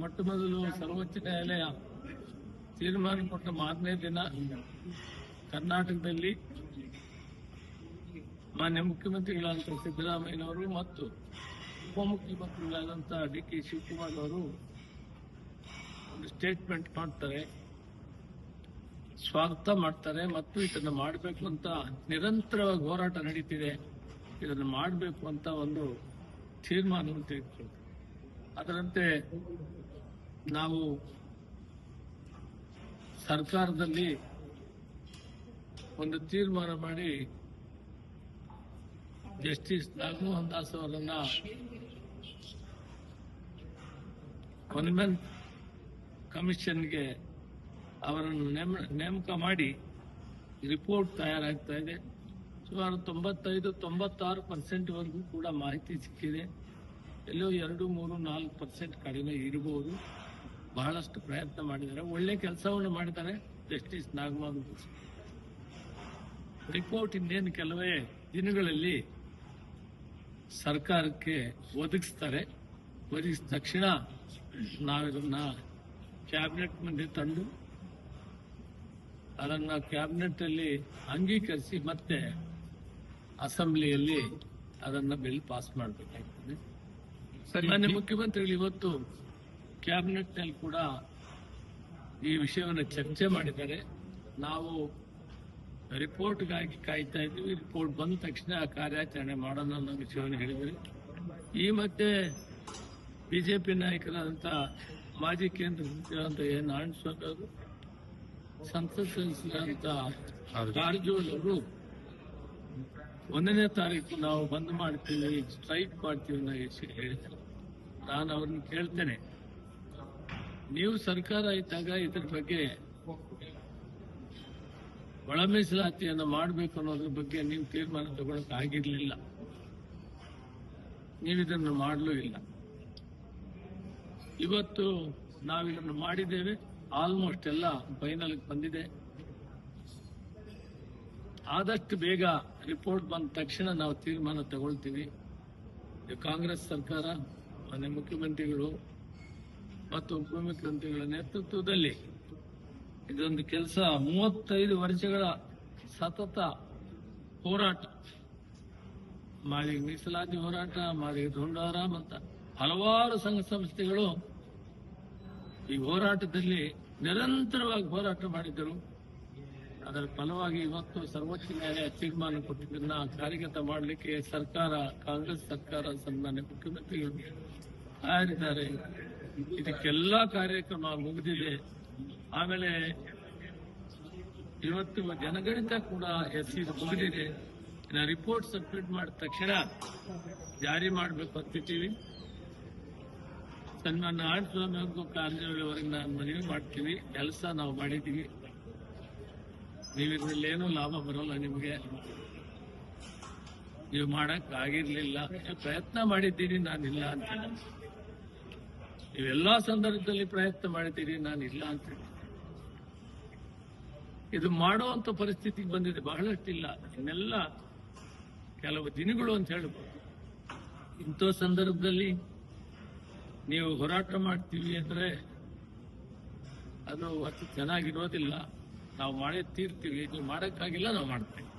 ಮೊಟ್ಟ ಮೊದಲು ಸರ್ವೋಚ್ಚ ನ್ಯಾಯಾಲಯ ತೀರ್ಮಾನ ಕೊಟ್ಟ ಮಾರನೇ ದಿನ ಕರ್ನಾಟಕದಲ್ಲಿ ಮಾನ್ಯ ಮುಖ್ಯಮಂತ್ರಿಗಳಾದಂಥ ಸಿದ್ದರಾಮಯ್ಯನವರು ಮತ್ತು ಉಪಮುಖ್ಯಮಂತ್ರಿಗಳಾದಂಥ ಡಿ ಕೆ ಶಿವಕುಮಾರ್ ಅವರು ಒಂದು ಸ್ಟೇಟ್ಮೆಂಟ್ ಮಾಡ್ತಾರೆ, ಸ್ವಾಗತ ಮಾಡ್ತಾರೆ ಮತ್ತು ಇದನ್ನು ಮಾಡಬೇಕು ಅಂತ ನಿರಂತರವಾಗಿ ಹೋರಾಟ ನಡೀತಿದೆ. ಇದನ್ನು ಮಾಡಬೇಕು ಅಂತ ಒಂದು ತೀರ್ಮಾನವನ್ನು ತೆಗೆದುಕೊಂಡು ಅದರಂತೆ ನಾವು ಸರ್ಕಾರದಲ್ಲಿ ಒಂದು ತೀರ್ಮಾನ ಮಾಡಿ ಜಸ್ಟಿಸ್ ನಾಗಮೋಹನ್ ದಾಸ್ ಅವರನ್ನ ಕಾನ್ವೆಂಟ್ ಕಮಿಷನ್ಗೆ ಅವರನ್ನು ನೇಮ- ನೇಮಕ ಮಾಡಿ ರಿಪೋರ್ಟ್ ತಯಾರಾಗ್ತಾ ಇದೆ. ಸುಮಾರು ತೊಂಬತ್ತೈದು, ತೊಂಬತ್ತಾರು ಪರ್ಸೆಂಟ್ ವರೆಗೂ ಕೂಡ ಮಾಹಿತಿ ಸಿಕ್ಕಿದೆ. ಎಲ್ಲೋ ಎರಡು, ಮೂರು, ನಾಲ್ಕು ಪರ್ಸೆಂಟ್ ಕಡಿಮೆ ಇರಬಹುದು ಬಹಳಷ್ಟು ಪ್ರಯತ್ನ ಮಾಡಿದ್ದಾರೆ. ಒಳ್ಳೆ ಕೆಲಸವನ್ನು ಮಾಡಿದ್ದಾರೆ. ಜಸ್ಟಿಸ್ ನಾಗಮೋಹನ್ ರಿಪೋರ್ಟ್ ಇನ್ನೇನು? ಕೆಲವೇ ದಿನಗಳಲ್ಲಿ ಸರ್ಕಾರಕ್ಕೆ ಒದಗಿಸ್ತಾರೆ. ಒದಗಿಸಿದ ತಕ್ಷಣ ನಾವಿದನ್ನ ಕ್ಯಾಬಿನೆಟ್ ಮುಂದೆ ತಂದು, ಅದನ್ನ ಕ್ಯಾಬಿನೆಟ್ ಅಲ್ಲಿ ಅಂಗೀಕರಿಸಿ ಮತ್ತೆ ಅಸೆಂಬ್ಲಿಯಲ್ಲಿ ಅದನ್ನ ಬಿಲ್ ಪಾಸ್ ಮಾಡಬೇಕಾಗ್ತದೆ. ಮಾನ್ಯ ಮುಖ್ಯಮಂತ್ರಿಗಳು ಇವತ್ತು ಕ್ಯಾಬಿನೆಟ್ನಲ್ಲಿ ಕೂಡ ಈ ವಿಷಯವನ್ನು ಚರ್ಚೆ ಮಾಡಿದ್ದಾರೆ. ನಾವು ರಿಪೋರ್ಟ್ಗಾಗಿ ಕಾಯ್ತಾ ಇದ್ದೀವಿ. ರಿಪೋರ್ಟ್ ಬಂದ ತಕ್ಷಣ ಕಾರ್ಯಾಚರಣೆ ಮಾಡೋಣ ಅನ್ನೋ ವಿಷಯವನ್ನು ಹೇಳಿದರು ಈ ಮಧ್ಯೆ ಬಿಜೆಪಿ ನಾಯಕರಾದಂಥ ಮಾಜಿ ಕೇಂದ್ರ ಸಚಿವರಾದಂಥ ಎನ್ ನಾರಾಯಣಸ್ವಾಮಿ ಅವರು ಸಂಸತ್ ಸದಸ್ಯರಾದಂಥ ಕಾರಜೋಳ್ ಅವರು ಒಂದನೇ ತಾರೀಕು ನಾವು ಬಂದ್ ಮಾಡ್ತೀವಿ ಸ್ಟ್ರೈಕ್ ಮಾಡ್ತೀವಿ ಅನ್ನೋ ಹೇಳಿದ್ದಾರೆ ನಾನು ಅವ್ರನ್ನ ಕೇಳ್ತೇನೆ. ನೀವು ಸರ್ಕಾರ ಇದ್ದಾಗ ಇದ್ರ ಬಗ್ಗೆ ಒಳ ಮೀಸಲಾತಿಯನ್ನು ಮಾಡಬೇಕು ಅನ್ನೋದ್ರ ಬಗ್ಗೆ ನೀವು ತೀರ್ಮಾನ ತಗೊಳಕ್ ಆಗಿರ್ಲಿಲ್ಲ. ನೀವಿದನ್ನು ಮಾಡಲೂ ಇಲ್ಲ. ಇವತ್ತು ನಾವಿದನ್ನು ಮಾಡಿದ್ದೇವೆ. ಆಲ್ಮೋಸ್ಟ್ ಎಲ್ಲ ಫೈನಲ್ ಬಂದಿದೆ. ಆದಷ್ಟು ಬೇಗ ರಿಪೋರ್ಟ್ ಬಂದ ತಕ್ಷಣ ನಾವು ತೀರ್ಮಾನ ತಗೊಳ್ತೀವಿ. ಕಾಂಗ್ರೆಸ್ ಸರ್ಕಾರ, ಮಾನ್ಯ ಮುಖ್ಯಮಂತ್ರಿಗಳು ಮತ್ತು ಉಪಮುಖ್ಯಮಂತ್ರಿಗಳ ನೇತೃತ್ವದಲ್ಲಿ ಇದೊಂದು ಕೆಲಸ. ಮೂವತ್ತೈದು ವರ್ಷಗಳ ಸತತ ಹೋರಾಟ ಮಾಡಿ, ಮೀಸಲಾತಿ ಹೋರಾಟ ಮಾಡಿ ದುಂಡಾರ ಅಂತ ಹಲವಾರು ಸಂಘ ಸಂಸ್ಥೆಗಳು ಈ ಹೋರಾಟದಲ್ಲಿ ನಿರಂತರವಾಗಿ ಹೋರಾಟ ಮಾಡಿದ್ದರು. ಅದರ ಫಲವಾಗಿ ಇವತ್ತು ಸರ್ವೋಚ್ಚ ನ್ಯಾಯಾಲಯ ತೀರ್ಮಾನ ಕೊಟ್ಟಿದ್ದನ್ನ ಕಾರ್ಯಗತ ಮಾಡಲಿಕ್ಕೆ ಸರ್ಕಾರ, ಕಾಂಗ್ರೆಸ್ ಸರ್ಕಾರ ಸನ್ಮಾನ್ಯ ಮುಖ್ಯಮಂತ್ರಿಗಳು ತಯಾರಿದ್ದಾರೆ. ಇದಕ್ಕೆಲ್ಲ ಕಾರ್ಯಕ್ರಮ ಮುಗಿದಿದೆ. ಆಮೇಲೆ ಇವತ್ತು ಜನಗಣಿತ ಕೂಡ ಎಸ್ ಮುಗಿದಿದೆ. ರಿಪೋರ್ಟ್ ಸಬ್ಮಿಟ್ ಮಾಡಿದ ತಕ್ಷಣ ಜಾರಿ ಮಾಡಬೇಕು ಅಂತಿದ್ದೀವಿ. ಸನ್ಮಾನ ಆಡ್ಸ್ವಾಮಿ ಅವ್ರಿಗೂ ಕಾರ್ಯವರೆಗೆ ನಾನು ಮನವಿ ಮಾಡ್ತೀವಿ. ಕೆಲಸ ನಾವು ಮಾಡಿದ್ದೀವಿ. ನೀವು ಲಾಭ ಬರೋಲ್ಲ ನಿಮಗೆ. ನೀವು ಮಾಡಕ್ ಆಗಿರ್ಲಿಲ್ಲ. ನೀವು ಪ್ರಯತ್ನ ಮಾಡಿದ್ದೀರಿ ನಾನಿಲ್ಲ ಅಂತ. ನೀವೆಲ್ಲಾ ಸಂದರ್ಭದಲ್ಲಿ ಪ್ರಯತ್ನ ಮಾಡಿದ್ದೀರಿ, ನಾನಿಲ್ಲ ಅಂತ. ಇದು ಮಾಡುವಂತ ಪರಿಸ್ಥಿತಿಗೆ ಬಂದಿದೆ, ಬಹಳಷ್ಟಿಲ್ಲ. ಇನ್ನೆಲ್ಲ ಕೆಲವು ದಿನಗಳು ಅಂತ ಹೇಳ್ಬೋದು. ಇಂಥ ಸಂದರ್ಭದಲ್ಲಿ ನೀವು ಹೋರಾಟ ಮಾಡ್ತೀವಿ ಅಂದ್ರೆ ಅದು ಅಷ್ಟು ಚೆನ್ನಾಗಿರೋದಿಲ್ಲ. ನಾವು ಮಾಡಿ ತೀರ್ತೀವಿ. ನೀವು ಮಾಡಕ್ಕಾಗಿಲ್ಲ ನಾವು ಮಾಡ್ತೇವೆ.